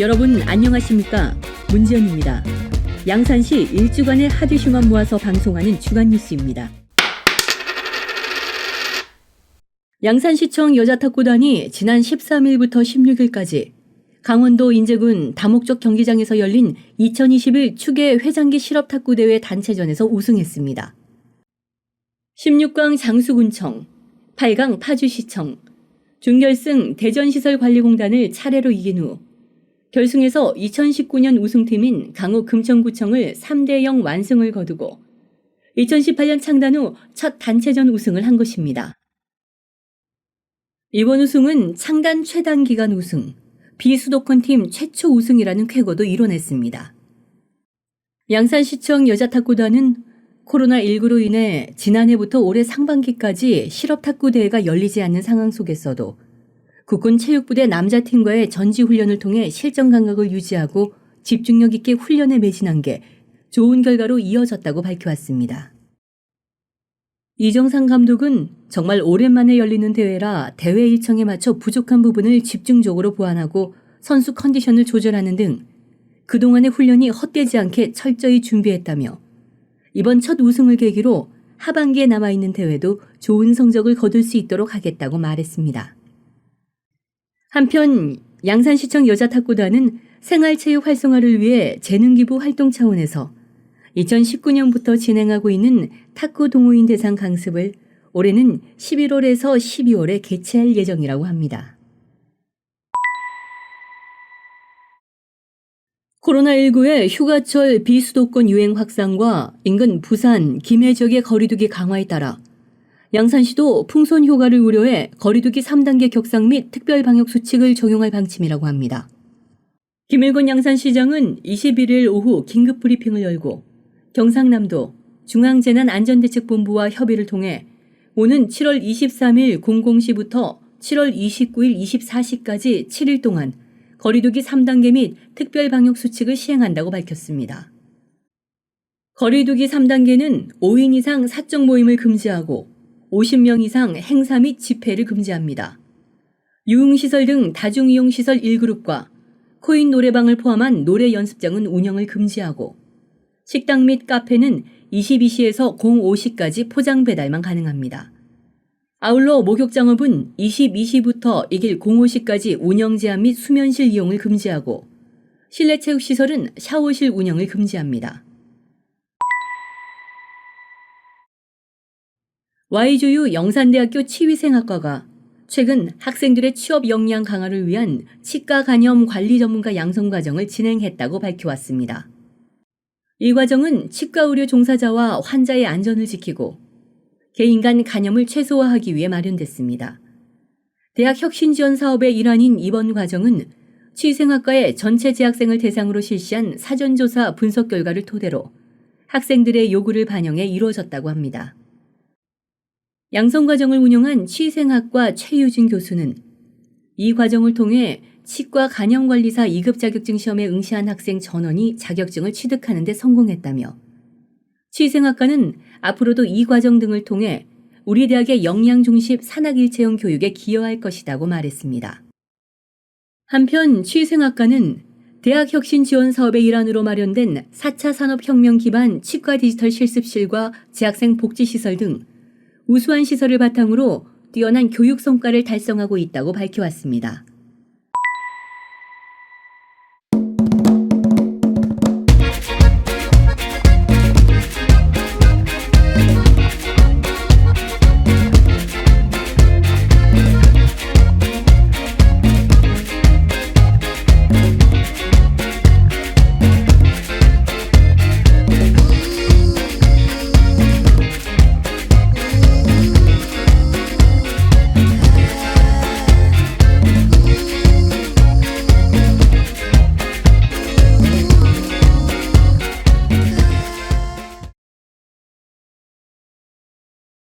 여러분 안녕하십니까? 문지연입니다. 양산시 일주간의 하드휴먼 모아서 방송하는 주간 뉴스입니다. 양산시청 여자탁구단이 지난 13일부터 16일까지 강원도 인제군 다목적 경기장에서 열린 2021 추계 회장기 실업탁구 대회 단체전에서 우승했습니다. 16강 장수군청, 8강 파주시청, 준결승 대전시설관리공단을 차례로 이긴 후 결승에서 2019년 우승팀인 강호 금천구청을 3대 0 완승을 거두고 2018년 창단 후 첫 단체전 우승을 한 것입니다. 이번 우승은 창단 최단 기간 우승, 비수도권 팀 최초 우승이라는 쾌거도 이뤄냈습니다. 양산시청 여자탁구단은 코로나19로 인해 지난해부터 올해 상반기까지 실업탁구 대회가 열리지 않는 상황 속에서도 국군 체육부대 남자팀과의 전지훈련을 통해 실전 감각을 유지하고 집중력 있게 훈련에 매진한 게 좋은 결과로 이어졌다고 밝혀왔습니다. 이정상 감독은 정말 오랜만에 열리는 대회라 대회 일정에 맞춰 부족한 부분을 집중적으로 보완하고 선수 컨디션을 조절하는 등 그동안의 훈련이 헛되지 않게 철저히 준비했다며 이번 첫 우승을 계기로 하반기에 남아있는 대회도 좋은 성적을 거둘 수 있도록 하겠다고 말했습니다. 한편 양산시청 여자탁구단은 생활체육 활성화를 위해 재능기부 활동 차원에서 2019년부터 진행하고 있는 탁구 동호인 대상 강습을 올해는 11월에서 12월에 개최할 예정이라고 합니다. 코로나19의 휴가철 비수도권 유행 확산과 인근 부산, 김해 지역의 거리두기 강화에 따라 양산시도 풍선 효과를 우려해 거리두기 3단계 격상 및 특별 방역 수칙을 적용할 방침이라고 합니다. 김일권 양산시장은 21일 오후 긴급 브리핑을 열고 경상남도 중앙재난안전대책본부와 협의를 통해 오는 7월 23일 00시부터 7월 29일 24시까지 7일 동안 거리두기 3단계 및 특별 방역 수칙을 시행한다고 밝혔습니다. 거리두기 3단계는 5인 이상 사적 모임을 금지하고 50명 이상 행사 및 집회를 금지합니다. 유흥시설 등 다중이용시설 1그룹과 코인 노래방을 포함한 노래 연습장은 운영을 금지하고 식당 및 카페는 22시에서 05시까지 포장 배달만 가능합니다. 아울러 목욕장업은 22시부터 이길 05시까지 운영 제한 및 수면실 이용을 금지하고 실내 체육시설은 샤워실 운영을 금지합니다. Y조유 영산대학교 치위생학과가 최근 학생들의 취업 역량 강화를 위한 치과 간염 관리 전문가 양성 과정을 진행했다고 밝혀왔습니다. 이 과정은 치과 의료 종사자와 환자의 안전을 지키고 개인 간 간염을 최소화하기 위해 마련됐습니다. 대학 혁신 지원 사업의 일환인 이번 과정은 치생학과의 전체 재학생을 대상으로 실시한 사전조사 분석 결과를 토대로 학생들의 요구를 반영해 이루어졌다고 합니다. 양성 과정을 운영한 치생학과 최유진 교수는 이 과정을 통해 치과 간염관리사 2급 자격증 시험에 응시한 학생 전원이 자격증을 취득하는 데 성공했다며 치생학과는 앞으로도 이 과정 등을 통해 우리 대학의 역량 중심 산학일체형 교육에 기여할 것이라고 말했습니다. 한편 치생학과는 대학 혁신 지원 사업의 일환으로 마련된 4차 산업혁명 기반 치과 디지털 실습실과 재학생 복지시설 등 우수한 시설을 바탕으로 뛰어난 교육 성과를 달성하고 있다고 밝혀왔습니다.